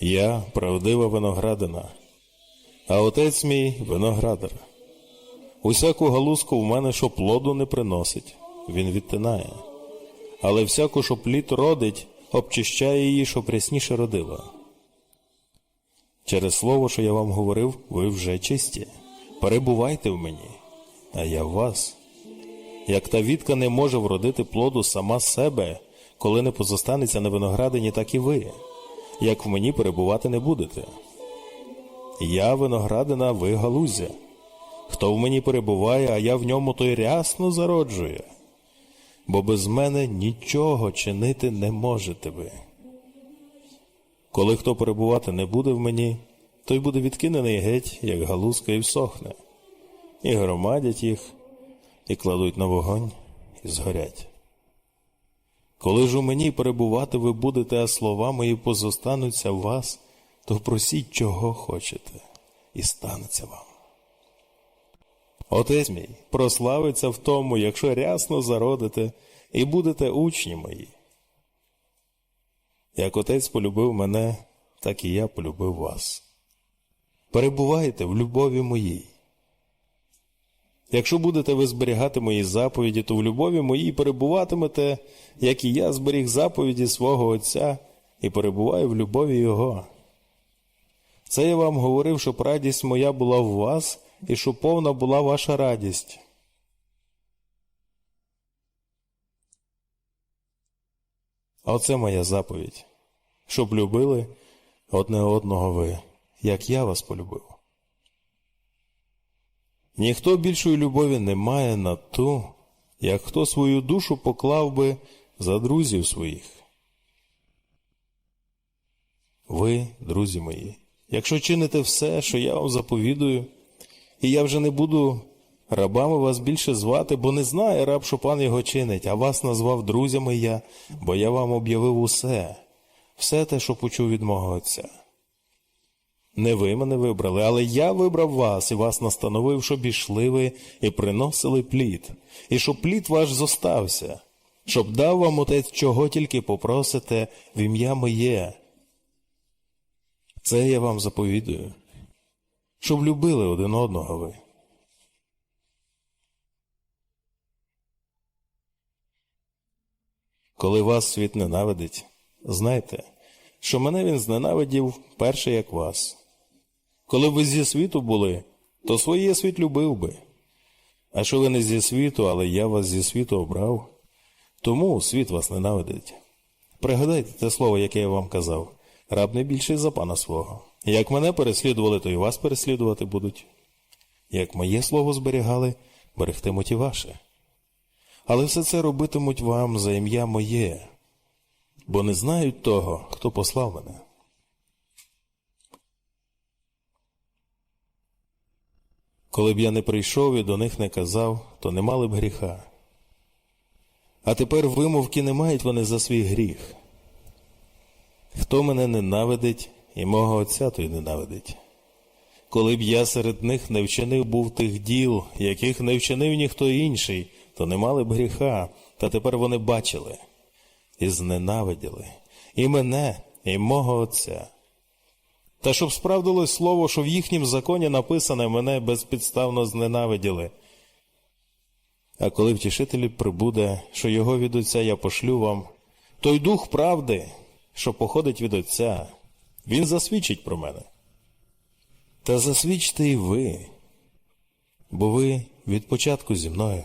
Я правдива виноградина, а отець мій виноградар. Усяку галузку в мене, що плоду не приносить, він відтинає. Але всяку, що плід родить, обчищає її, що прясніше родила. Через слово, що я вам говорив, ви вже чисті. Перебувайте в мені, а я в вас. Як та вітка не може вродити плоду сама себе, коли не позостанеться на виноградині, так і ви, як в мені перебувати не будете. Я виноградина, ви галузя. Хто в мені перебуває, а я в ньому, той рясно зароджує. Бо без мене нічого чинити не можете ви. Коли хто перебувати не буде в мені, той буде відкинений геть, як галузка, і всохне, і громадять їх, і кладуть на вогонь, і згорять. Коли ж у мені перебувати ви будете, а слова мої позостануться в вас, то просіть, чого хочете, і станеться вам. Отець мій прославиться в тому, якщо рясно зародите і будете учні мої. Як отець полюбив мене, так і я полюбив вас. Перебувайте в любові моїй. Якщо будете ви зберігати мої заповіді, то в любові моїй перебуватимете, як і я зберіг заповіді свого Отця і перебуваю в любові Його. Це я вам говорив, щоб радість моя була в вас і щоб повна була ваша радість. А Оце моя заповідь, щоб любили одне одного ви, як я вас полюбив. Ніхто більшої любові не має на ту, як хто свою душу поклав би за друзів своїх. Ви, друзі мої, якщо чините все, що я вам заповідую, і я вже не буду рабами вас більше звати, бо не знає раб, що пан його чинить, а вас назвав друзями я, бо я вам об'явив усе, все те, що почув від мого Отця. Не ви мене вибрали, але я вибрав вас і вас настановив, щоб ішли ви і приносили плід, і щоб плід ваш зостався, щоб дав вам отець, чого тільки попросите в ім'я моє. Це я вам заповідую, щоб любили один одного ви. Коли вас світ ненавидить, знайте, що мене він зненавидів перше, як вас. Коли б ви зі світу були, то своє світ любив би. А що ви не зі світу, але я вас зі світу обрав, тому світ вас ненавидить. Пригадайте те слово, яке я вам казав раб не більший за пана свого. Як мене переслідували, то і вас переслідувати будуть. Як моє слово зберігали, берегтимуть і ваше. Але все це робитимуть вам за ім'я моє, бо не знають того, хто послав мене. Коли б я не прийшов і до них не казав, то не мали б гріха. А тепер вимовки не мають вони за свій гріх. Хто мене ненавидить, і мого Отця той ненавидить. Коли б я серед них не вчинив був тих діл, яких не вчинив ніхто інший, то не мали б гріха, та тепер вони бачили і зненавиділи і мене, і мого Отця. Та щоб справдилось слово, що в їхнім законі написане, мене безпідставно зненавиділи. А коли втішитель прибуде, що його від Отця я пошлю вам, той дух правди, що походить від Отця, він засвідчить про мене. Та засвідчте і ви, бо ви від початку зі мною.